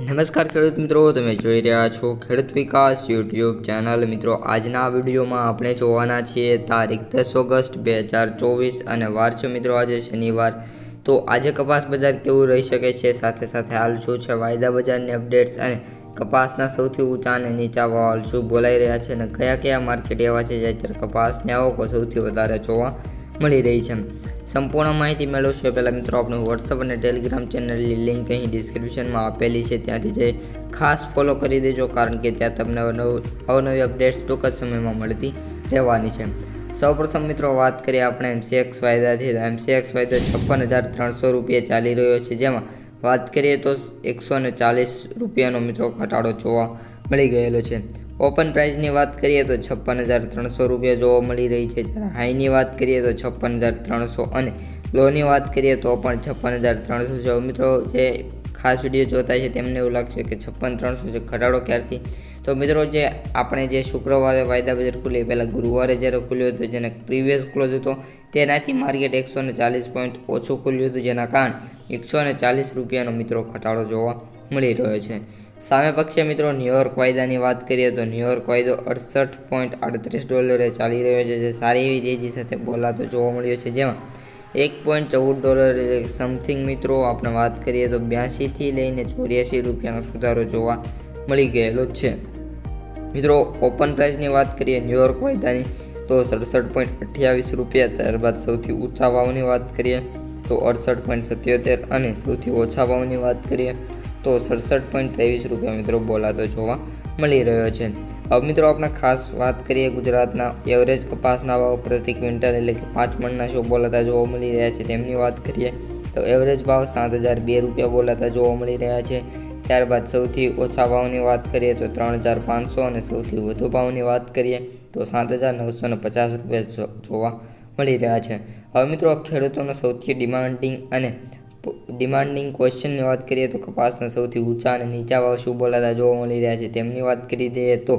નમસ્કાર ખેડૂત મિત્રો, તમે જોઈ રહ્યા છો ખેડૂત વિકાસ યુટ્યુબ ચેનલ. મિત્રો, આજના વિડીયોમાં આપણે જોવાના છીએ તારીખ દસ ઓગસ્ટ બે હજાર ચોવીસ અને વાર છે મિત્રો આજે શનિવાર. તો આજે કપાસ બજાર કેવું રહી શકે છે? સાથે સાથે હાલ શું છે? વાયદા બજારની અપડેટ્સ અને કપાસના સૌથી ઊંચા અને નીચા ભાવ શું બોલાઈ રહ્યા છે અને કયા કયા માર્કેટ એવા છે જે અત્યારે કપાસની આવકો સૌથી વધારે જોવા મળી રહી છે? સંપૂર્ણ માહિતી મેળવશો એ પહેલાં મિત્રો આપણું વોટ્સઅપ અને ટેલિગ્રામ ચેનલની લિંક અહીં ડિસ્ક્રિપ્શનમાં આપેલી છે. ત્યાંથી જઈ ખાસ ફોલો કરી દેજો, કારણ કે ત્યાં તમને અવનવી અપડેટ્સ ટૂંક જ સમયમાં મળતી રહેવાની છે. સૌપ્રથમ મિત્રો વાત કરીએ આપણે એમસીએક્સ વાયદાથી. એમસીએક્સ વાયદો છપ્પન હજાર ત્રણસો રૂપિયા ચાલી રહ્યો છે, જેમાં વાત કરીએ તો એકસો ને ચાલીસ રૂપિયાનો મિત્રો ઘટાડો જોવા મળી ગયેલો છે. ઓપન પ્રાઇસની વાત કરીએ તો છપ્પન હજાર ત્રણસો રૂપિયા જોવા મળી રહી છે. જ્યારે હાઈની વાત કરીએ તો છપ્પન હજાર ત્રણસો અને લોની વાત કરીએ તો પણ છપ્પન હજાર ત્રણસો મિત્રો જે ખાસ વીડિયો જોતા છે તેમને એવું લાગશે કે છપ્પન, ત્રણસો છે, ઘટાડો ક્યારથી? તો મિત્રો જે આપણે જે શુક્રવારે વાયદા બજાર ખુલી પહેલાં ગુરુવારે જ્યારે ખુલ્યો હતો, જેને પ્રીવિયસ ક્લોઝ હતો, તેનાથી માર્કેટ એકસો ને ચાલીસ પોઈન્ટ ઓછું ખુલ્યું હતું, જેના કારણે એકસો ચાલીસ રૂપિયાનો મિત્રો ઘટાડો જોવા મળી રહ્યો છે. સામે પક્ષે મિત્રો ન્યુયોર્ક વાયદાની વાત કરીએ તો ન્યુયોર્ક વાયદો અડસઠ પોઈન્ટ આડત્રીસ ડોલરે ચાલી રહ્યો છે, જે સારી એવી તેજી સાથે બોલાતો જોવા મળ્યો છે, જેમાં એક પોઈન્ટ ચૌદ ડોલર સમથિંગ મિત્રો, આપણે વાત કરીએ તો બ્યાસીથી લઈને ચોર્યાસી રૂપિયાનો સુધારો જોવા મળી ગયેલો છે. મિત્રો ઓપન પ્રાઇસની વાત કરીએ ન્યુયોર્ક વાયદાની, તો સડસઠ પોઈન્ટ અઠ્યાવીસ રૂપિયા, ત્યારબાદ સૌથી ઊંચા ભાવની વાત કરીએ, તો અડસઠ પોઈન્ટ સત્યોતેર અને સૌથી ઓછા ભાવની વાત કરીએ, તો સડસઠ પોઈન્ટ ત્રેવીસ રૂપિયા મિત્રો બોલાતો જોવા મળી રહ્યો છે. હવે મિત્રો આપણે ખાસ વાત કરીએ ગુજરાતના એવરેજ કપાસના ભાવ પ્રતિ ક્વિન્ટલ એટલે કે પાંચ મણના શો બોલાતા જોવા મળી રહ્યા છે. તેમની વાત કરીએ તો એવરેજ ભાવ સાત હજાર બે રૂપિયા બોલાતા જોવા મળી રહ્યા છે. ત્યારબાદ સૌથી ઓછા ભાવની વાત કરીએ તો ત્રણ હજાર પાંચસો અને સૌથી વધુ ભાવની વાત કરીએ તો સાત હજાર નવસો ને પચાસ રૂપિયા જોવા મળી રહ્યા છે. હવે મિત્રો ખેડૂતોનો સૌથી ડિમાન્ડિંગ અને ડિમાન્ડિંગ ક્વેશ્ચનની વાત કરીએ તો કપાસના સૌથી ઊંચા અને નીચા ભાવ શું બોલાતા જોવા મળી રહ્યા છે તેમની વાત કરી દઈએ તો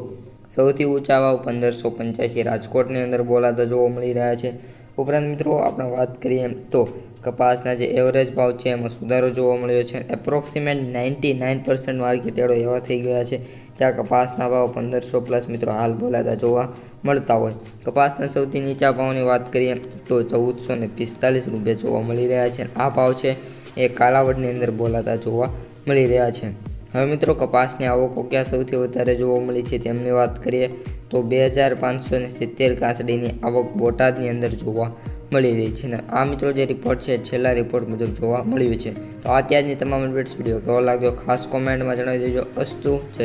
સૌથી ઊંચા ભાવ પંદરસો પંચ્યાસી રાજકોટની અંદર બોલાતા જોવા મળી રહ્યા છે. ઉપરાંત મિત્રો, આપણે વાત કરીએ તો કપાસના જે એવરેજ ભાવ છે, એમાં સુધારો જોવા મળ્યો છે. એપ્રોક્સિમેટ નાઇન્ટી નાઇન પર્સન્ટ માર્કેટેડો એવા થઈ ગયા છે, જ્યાં કપાસના ભાવ પંદરસો પ્લસ મિત્રો હાલ બોલાતા જોવા મળતા હોય. કપાસના સૌથી નીચા ભાવની વાત કરીએ તો ચૌદસો ને પિસ્તાલીસ રૂપિયા જોવા મળી રહ્યા છે. આ ભાવ છે એ કાલાવડની અંદર બોલાતા જોવા મળી રહ્યા છે. હવે મિત્રો કપાસની આવકો ક્યાં સૌથી વધારે જોવા મળી છે તેમની વાત કરીએ તો બે હજાર પાંચસો ને સિત્તેર કાસડીની આવક બોટાદની અંદર જોવા મળી રહી છે ને આ મિત્રો જે રિપોર્ટ છે છેલ્લા રિપોર્ટ મુજબ જોવા મળ્યું છે. તો આ તમામ અપડેટ્સ વીડિયો કેવો લાગ્યો ખાસ કોમેન્ટમાં જણાવી દેજો. અસ્તુ, જય